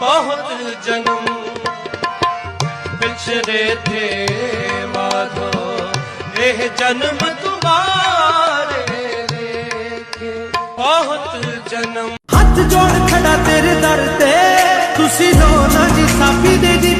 ਬਹੁਤ ਜਨਮ ਵਿਛੜੇ ਥੇ ਮਾਧੋ, ਇਹ ਜਨਮ ਤੁਮਾਰੇ ਬਹੁਤ ਜਨਮ। ਹੱਥ ਜੋੜ ਖੜਾ ਤੇਰੇ ਦਰ ਤੇ, ਤੁਸੀਂ ਦੋ ਨਾ ਜੀ, ਸਾਫੀ ਦੇ ਦੀ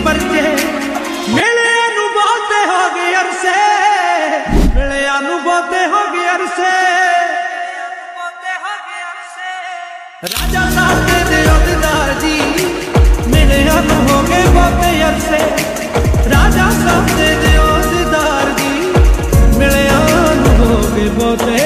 ਬਹੁਤੇ।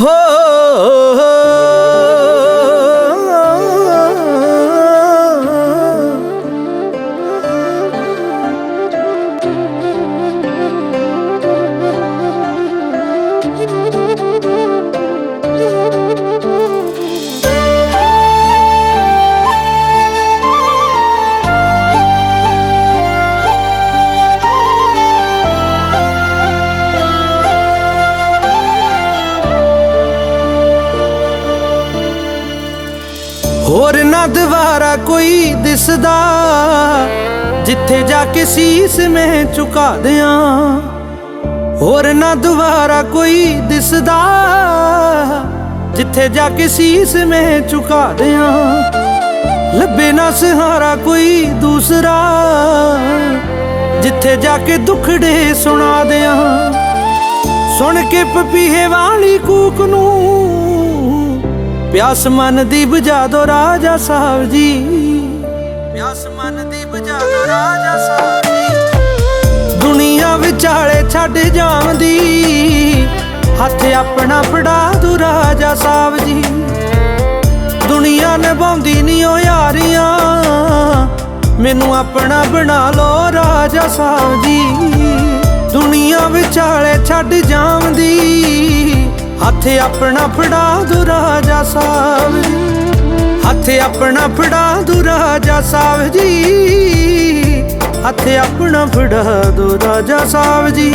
ਹੋ ਹੋਰ ਨਾ ਦੁਬਾਰਾ ਕੋਈ ਦਿਸਦਾ। ਜਿੱਥੇ ਜਾ ਕੇ ਸੀਸ ਮੈਂ ਝੁਕਾ ਦਿਆਂ, ਹੋਰ ਨਾ ਦੁਬਾਰਾ ਕੋਈ ਦਿਸਦਾ। ਜਿੱਥੇ ਜਾ ਕੇ ਸੀਸ ਮੈਂ ਝੁਕਾ ਦਿਆਂ, ਲੱਭੇ ਨਾ ਸਹਾਰਾ ਕੋਈ ਦੂਸਰਾ। ਜਿੱਥੇ ਜਾ ਕੇ ਦੁਖੜੇ ਸੁਣਾ ਦਿਆਂ, ਸੁਣ ਕੇ ਪਪੀਹੇ ਵਾਲੀ ਕੂਕ ਨੂੰ ਪਿਆਸ ਮਨ ਦੀ ਬੁਝਾ ਦੋ ਰਾਜਾ ਸਾਹਿਬ ਜੀ। ਪਿਆਸ ਮਨ ਦੀ ਬੁਝਾ ਦੋ ਰਾਜਾ ਸਾਹਿਬ ਜੀ। ਦੁਨੀਆ ਵਿਚਾਲੇ ਛੱਡ ਜਾਂਦੀ। ਹੱਥ ਆਪਣਾ ਫੜਾ ਦੋ ਰਾਜਾ ਸਾਹਿਬ ਜੀ। ਦੁਨੀਆ ਨਿਭਾਉਂਦੀ ਨਹੀਂ ਓ ਯਾਰੀਆਂ। ਮੈਨੂੰ ਆਪਣਾ ਬਣਾ ਲੋ ਰਾਜਾ ਸਾਹਿਬ ਜੀ। ਦੁਨੀਆ ਵਿਚਾਲੇ ਛੱਡ ਜਾਂਦੀ। ਹੱਥ ਆਪਣਾ ਫੜਾ ਦੋ ਰਾਜਾ ਸਾਹਿਬ ਜੀ। ਹੱਥ ਆਪਣਾ ਫੜਾ ਦੋ ਰਾਜਾ ਸਾਹਿਬ ਜੀ ਹੱਥ ਆਪਣਾ ਫੜਾ ਦੋ ਰਾਜਾ ਸਾਹਿਬ ਜੀ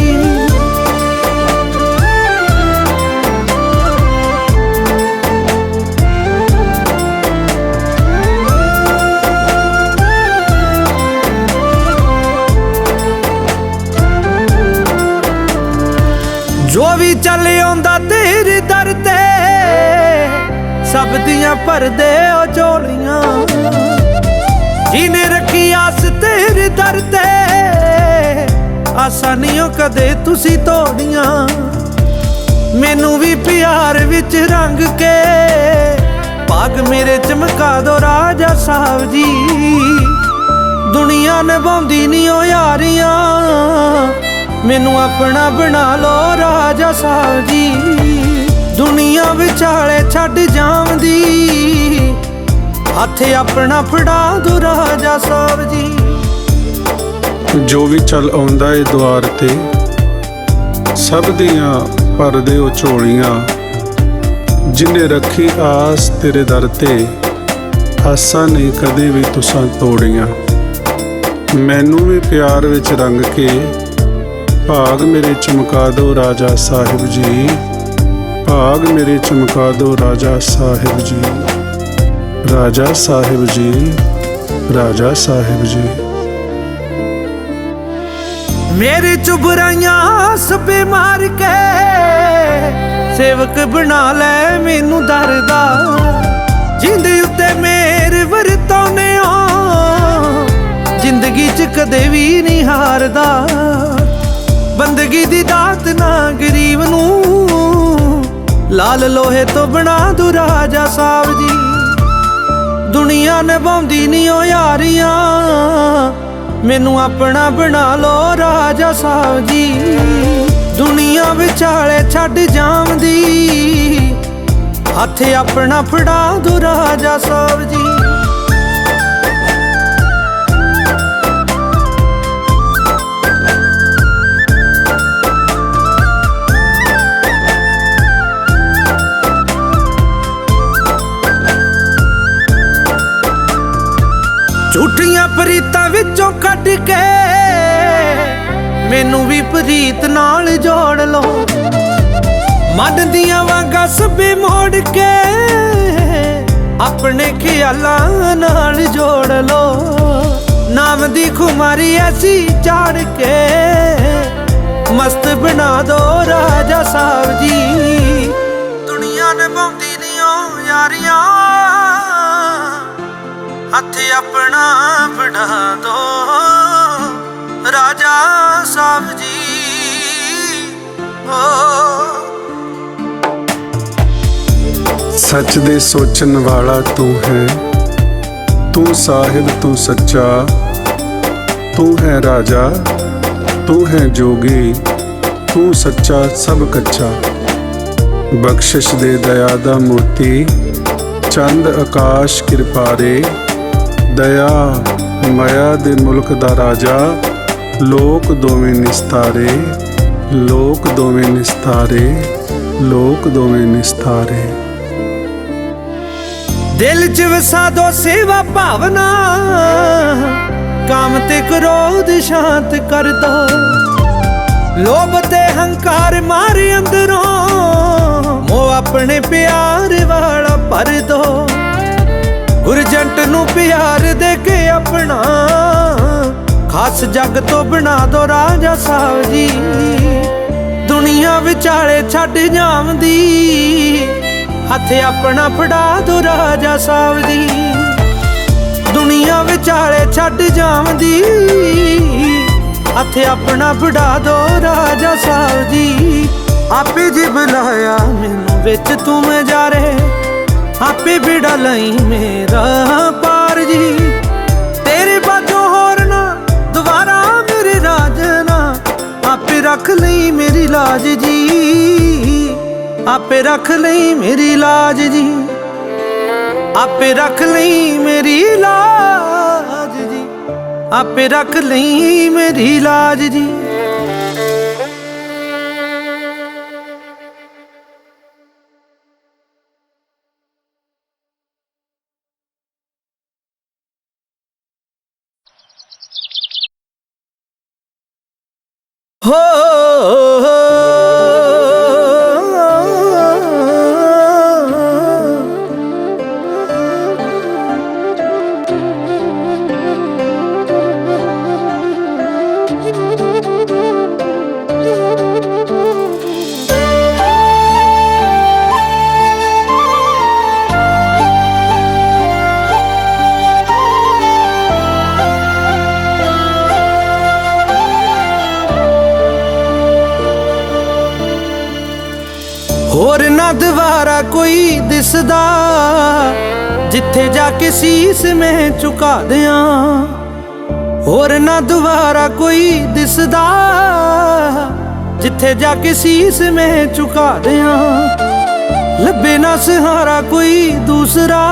ਜੋ ਵੀ ਚੱਲ ਆਉਂਦਾ ਤੇਰੇ ਦਰ ਤੇ, ਸਭ ਦੀਆਂ ਭਰਦੇ ਉਹ ਝੋਲੀਆਂ ਜਿਹਨੇ ਰੱਖੀ ਆਸ ਤੇਰੇ ਦਰ ਤੇ ਆਸਾਨੀਆਂ ਕਦੇ ਤੁਸੀਂ ਤੋੜੀਆਂ। ਮੈਨੂੰ ਵੀ ਪਿਆਰ ਵਿੱਚ ਰੰਗ ਕੇ, ਭਾਗ ਮੇਰੇ ਚਮਕਾ ਦੋ ਰਾਜਾ ਸਾਹਿਬ ਜੀ। ਦੁਨੀਆ ਨਿਭਾਉਂਦੀ ਨਹੀਂ ਓ ਯਾਰੀਆਂ। ਮੈਨੂੰ ਆਪਣਾ ਬਣਾ ਲੋ ਰਾਜਾ ਸਾਹਿਬ ਜੀ। ਦੁਨੀਆ ਵਿਚਾਲੇ ਛੱਡ ਜਾਂਦੀ। ਹੱਥ ਆਪਣਾ ਫੜਾ ਦੋ ਰਾਜਾ ਸਾਹਿਬ ਜੀ। ਜੋ ਵੀ ਚੱਲ ਆਉਂਦਾ ਏ ਦੁਆਰ ਤੇ, ਸਭ ਦੀਆਂ ਭਰਦੇ ਉਹ ਝੋਲੀਆਂ। ਜਿਨੇ ਰੱਖੀ ਆਸ ਤੇਰੇ ਦਰ ਤੇ, ਆਸਾਂ ਨੇ ਕਦੇ ਵੀ ਤੁਸਾਂ ਤੋੜੀਆਂ। ਮੈਨੂੰ ਵੀ ਪਿਆਰ ਵਿੱਚ ਰੰਗ ਕੇ ਭਾਗ ਮੇਰੇ ਚਮਕਾ ਦੋ ਰਾਜਾ ਸਾਹਿਬ ਜੀ। ਭਾਗ ਮੇਰੇ ਚਮਕਾ ਦੋ ਰਾਜਾ ਸਾਹਿਬ ਜੀ। ਰਾਜਾ ਸਾਹਿਬ ਜੀ, ਰਾਜਾ ਸਾਹਿਬ ਜੀ। ਮੇਰੇ ਚੁਬਰਾਈਆਂ ਸੱਬੇ ਮਾਰ ਕੇ ਸੇਵਕ ਬਣਾ ਲੈ, ਮੈਨੂੰ ਦਰਦਾ। ਜਿੰਦੇ ਉੱਤੇ ਮੇਰ ਵਰਤੋਨੇ ਜ਼ਿੰਦਗੀ ਚ ਕਦੇ ਵੀ ਨਹੀਂ ਹਾਰਦਾ। ਜ਼ਿੰਦਗੀ ਦੀ ਦਾਤ ਨਾ ਗਰੀਬ ਨੂੰ। ਲਾਲ ਲੋਹੇ ਤੋਂ ਬਣਾ ਦੂ ਰਾਜਾ ਸਾਹਿਬ ਜੀ। ਦੁਨੀਆ ਨਿਭਾਉਂਦੀ ਨਹੀਂ ਓ ਯਾਰੀਆਂ। ਮੈਨੂੰ ਆਪਣਾ ਬਣਾ ਲੋ ਰਾਜਾ ਸਾਹਿਬ ਜੀ। ਦੁਨੀਆ ਵਿਚਾਲੇ ਛੱਡ ਜਾਵਦੀ ਹੱਥ ਆਪਣਾ ਫੜਾ ਦੂ ਰਾਜਾ ਸਾਹਿਬ ਜੀ। ਝੂਠੀਆਂ ਪ੍ਰੀਤਾਂ ਵਿੱਚੋਂ ਕੱਢ ਕੇ ਮੈਨੂੰ ਵੀ ਪ੍ਰੀਤ ਨਾਲ ਜੋੜ ਲਓ। ਮਨ ਦੀਆਂ ਵਾਂਗਾਂ ਸਭੇ ਮੋੜ ਕੇ ਆਪਣੇ ਖਿਆਲਾਂ ਨਾਲ ਜੋੜ ਲਓ। ਨਾਮ ਦੀ ਖੁਮਾਰੀ ਐਸੀ ਚਾੜ ਕੇ ਮਸਤ ਬਣਾ ਦੋ ਰਾਜਾ ਸਾਹਿਬ ਜੀ। ਦੁਨੀਆ ਨਿਭਾਉਂਦੀ ਨਹੀਂ ਓ ਯਾਰੀਆਂ। ਹੱਥ ਆਪਣਾ ਬਣਾ ਦੋ। ਰਾਜਾ ਸਾਹਿਬ ਜੀ ਓ ਸੱਚ ਦੇ ਸੋਚਣ ਵਾਲਾ ਤੂੰ ਹੈ। ਤੂੰ ਸਾਹਿਬ, ਤੂੰ ਸੱਚਾ। ਤੂੰ ਹੈ ਰਾਜਾ, ਤੂੰ ਹੈ ਜੋਗੀ। ਤੂੰ ਸੱਚਾ, ਸਭ ਕੱਚਾ। ਬਖਸ਼ਿਸ਼ ਦੇ ਦਇਆ ਦਾ ਮੋਤੀ, ਚੰਦ ਆਕਾਸ਼ ਕਿਰਪਾਰੇ। ਦਇਆ, ਮਾਇਆ ਦੇ ਮੁਲਕ ਦਾ ਰਾਜਾ, ਲੋਕ ਦੋਵੇਂ ਨਿਸਤਾਰੇ, ਲੋਕ ਦੋਵੇਂ ਨਿਸਤਾਰੇ, ਲੋਕ ਦੋਵੇਂ ਨਿਸਤਾਰੇ। ਦਿਲ ਚ ਵਸਾ ਦੋ ਸੇਵਾ ਭਾਵਨਾ, ਕਾਮ ਤੇ ਕ੍ਰੋਧ ਸ਼ਾਂਤ ਕਰ ਦੋ। ਲੋਭ ਤੇ ਹੰਕਾਰ ਮਾਰੇ ਅੰਦਰੋਂ ਮੋ ਆਪਣੇ ਪਿਆਰ ਵਾਲਾ ਭਰ ਦੋ। ਨੂੰ ਪਿਆਰ ਦੇ ਕੇ ਆਪਣਾ ਖਾਸ ਜੱਗ ਤੋਂ ਬਣਾ ਦੋ ਰਾਜਾ ਸਾਹਿਬ ਜੀ। ਦੁਨੀਆ ਵਿਚਾਲੇ ਛੱਡ ਜਾਵਦੀ, ਹੱਥ ਆਪਣਾ ਫੜਾ ਦੋ ਰਾਜਾ ਸਾਹਿਬ ਜੀ। ਦੁਨੀਆ ਵਿਚਾਲੇ ਛੱਡ ਜਾਵਦੀ, ਹੱਥ ਆਪਣਾ ਫੜਾ ਦੋ ਰਾਜਾ ਸਾਹਿਬ ਜੀ। ਆਪੇ ਜੀ ਬੁਲਾਇਆ ਮੈਨੂੰ, ਵਿੱਚ ਤੂੰ ਮੈਂ ਜਾ ਰਹੇ, ਆਪੇ ਬਿੜਾ ਲਈ ਮੇਰਾ ਪਾਰ ਤੇਰੇ ਬਾਝੋਂ ਹੋਰ ਨਾ, ਦੁਬਾਰਾ ਮੇਰੇ ਰਾਜਨਾ ਆਪੇ ਰੱਖ ਲਈ ਮੇਰੀ ਲਾਜ ਜੀ, ਆਪੇ ਰੱਖ ਲਈ ਮੇਰੀ ਲਾਜ ਜੀ, ਆਪੇ ਰੱਖ ਲਈ ਮੇਰੀ ਲਾਜ ਜੀ, ਆਪੇ ਰੱਖ ਲਈ ਮੇਰੀ ਲਾਜ ਜੀ। ਹੋ ਨਾ ਦੁਬਾਰਾ ਕੋਈ ਦਿਸਦਾ। ਜਿੱਥੇ ਜਾ ਕੇ ਸੀਸ ਮੈਂ ਝੁਕਾ ਦਿਆਂ, ਹੋਰ ਨਾ ਦੁਬਾਰਾ ਕੋਈ ਦਿਸਦਾ। ਜਿੱਥੇ ਜਾ ਕੇ ਸੀਸ ਮੈਂ ਝੁਕਾ ਦਿਆਂ, ਲੱਭੇ ਨਾ ਸਹਾਰਾ ਕੋਈ ਦੂਸਰਾ।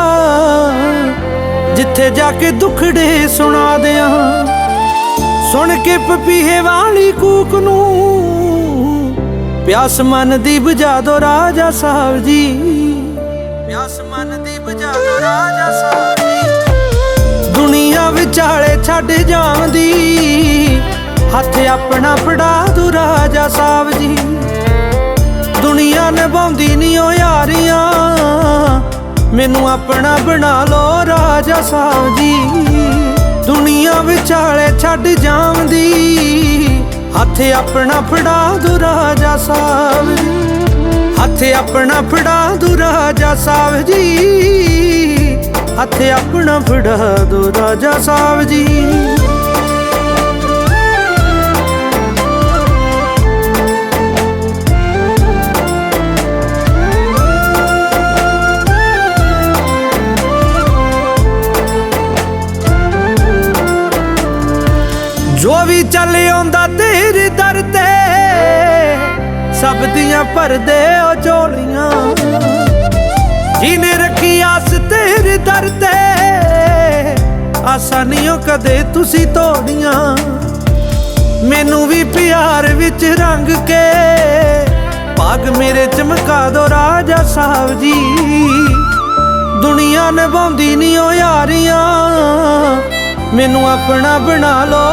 ਜਿੱਥੇ ਜਾ ਕੇ ਦੁਖੜੇ ਸੁਣਾ ਦਿਆਂ, ਸੁਣ ਕੇ ਪਪੀਹੇ ਵਾਲੀ ਕੂਕ ਨੂੰ ਪਿਆਸ ਮਨ ਦੀ ਬੁਝਾ ਦੋ ਰਾਜਾ ਸਾਹਿਬ ਜੀ। ਪਿਆਸ ਮਨ ਦੀ ਬੁਝਾ ਦੋ ਰਾਜਾ ਸਾਹਿਬ ਜੀ। ਦੁਨੀਆ ਵਿਚਾਲੇ ਛੱਡ ਜਾਵਦੀ ਹੱਥ ਆਪਣਾ ਫੜਾ ਦੋ ਰਾਜਾ ਸਾਹਿਬ ਜੀ। ਦੁਨੀਆ ਨਿਭਾਉਂਦੀ ਨਹੀਂ ਓ ਯਾਰੀਆਂ। ਮੈਨੂੰ ਆਪਣਾ ਬਣਾ ਲੋ ਰਾਜਾ ਸਾਹਿਬ ਜੀ। ਦੁਨੀਆ ਵਿਚਾਲੇ ਛੱਡ ਜਾਵਦੀ ਹੱਥ ਆਪਣਾ ਫੜਾ ਦੋ ਰਾਜਾ ਸਾਹਿਬ। ਹੱਥ ਆਪਣਾ ਫੜਾ ਦੋ ਰਾਜਾ ਸਾਹਿਬ ਜੀ। ਹੱਥ ਆਪਣਾ ਫੜਾ ਦੋ ਰਾਜਾ ਸਾਹਿਬ ਜੀ। ਸਭ ਭਰਦੇ ਉਹ ਝੋਲੀਆਂ ਜਿਹਨੇ ਰੱਖੀ ਆਸ ਤੇਰੇ ਦਰ ਤੇ ਆਸਾਨੀਆਂ ਕਦੇ ਤੁਸੀਂ ਤੋੜੀਆਂ। ਮੈਨੂੰ ਵੀ ਪਿਆਰ ਵਿੱਚ ਰੰਗ ਕੇ ਪਾਗ ਮੇਰੇ ਚਮਕਾ ਦੋ ਰਾਜਾ ਸਾਹਿਬ ਜੀ। ਦੁਨੀਆ ਨਿਭਾਉਂਦੀ ਨਹੀਂ ਉਹ ਯਾਰੀਆਂ, ਮੈਨੂੰ ਆਪਣਾ ਬਣਾ ਲੋ